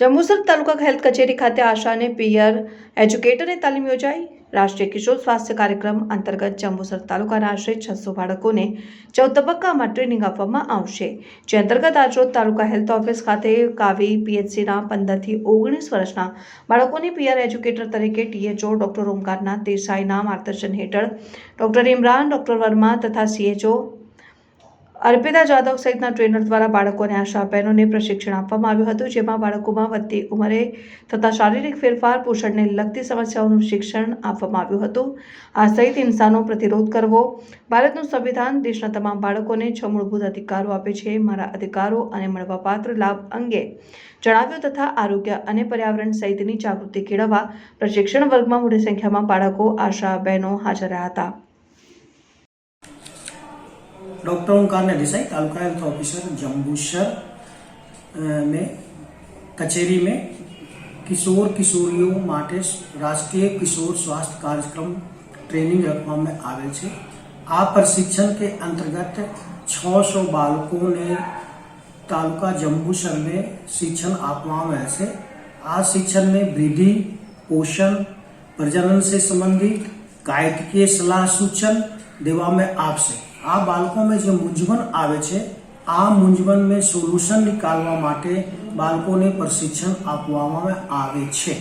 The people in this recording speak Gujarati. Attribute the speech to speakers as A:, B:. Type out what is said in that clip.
A: જંબુસર તાલુકા હેલ્થ કચેરી ખાતે આશાને પિયર એજ્યુકેટરની તાલીમ યોજાઈ. રાષ્ટ્રીય કિશોર સ્વાસ્થ્ય કાર્યક્રમ અંતર્ગત જંબુસર તાલુકાના આશરે છસો બાળકોને ચૌદ તબક્કામાં ટ્રેનિંગ આપવામાં આવશે. જે અંતર્ગત આજરોજ તાલુકા હેલ્થ ઓફિસ ખાતે કાવી પીએચસીના પંદરથી ઓગણીસ વર્ષના બાળકોને પિયર એજ્યુકેટર તરીકે ટીએચઓ, ડૉક્ટર ઓમકારનાથ દેસાઈના માર્ગદર્શન હેઠળ ડૉક્ટર ઇમરાન, ડૉક્ટર વર્મા તથા સીએચઓ અર્પિતા જાદવ સહિતના ટ્રેનર દ્વારા બાળકોને આશા બહેનોને પ્રશિક્ષણ આપવામાં આવ્યું હતું, જેમાં બાળકોમાં વધતી ઉંમરે થતા શારીરિક ફેરફાર, પોષણને લગતી સમસ્યાઓનું શિક્ષણ આપવામાં આવ્યું હતું. આ સહિત હિંસાનો પ્રતિરોધ કરવો, ભારતનું સંવિધાન દેશના તમામ બાળકોને છ મૂળભૂત અધિકારો આપે છે, મારા અધિકારો અને મળવાપાત્ર લાભ અંગે જણાવ્યું તથા આરોગ્ય અને પર્યાવરણ સહિતની જાગૃતિ કેળવવા પ્રશિક્ષણ વર્ગમાં મોટી સંખ્યામાં બાળકો, આશા બહેનો હાજર રહ્યા હતા.
B: डॉक्टर ओंकार ने देसाई तालुका हेल्थ ऑफिसर जम्बूसर अ, में कचेरी में કિશોર કિશોરીઓ માટે રાષ્ટ્રીય કિશોર સ્વાસ્થ્ય કાર્યક્રમ ટ્રેનિંગ રખવામાં આવેલ છે આ પ્રશિક્ષણ के अंतर्गत 600 બાળકોને તાલુકા જંબુસર में शिक्षण આપવામાં આવે છે આ શિક્ષણ में वृद्धि पोषण प्रजनन से संबंधित કાયદકીય સલાહ સૂચન દેવામાં આવશે આ બાળકોમાં જે મૂંઝવણ આવે છે, આ મૂંઝવણને સોલ્યુશન નીકાળવા માટે બાળકોને પ્રશિક્ષણ આપવામાં આવે છે.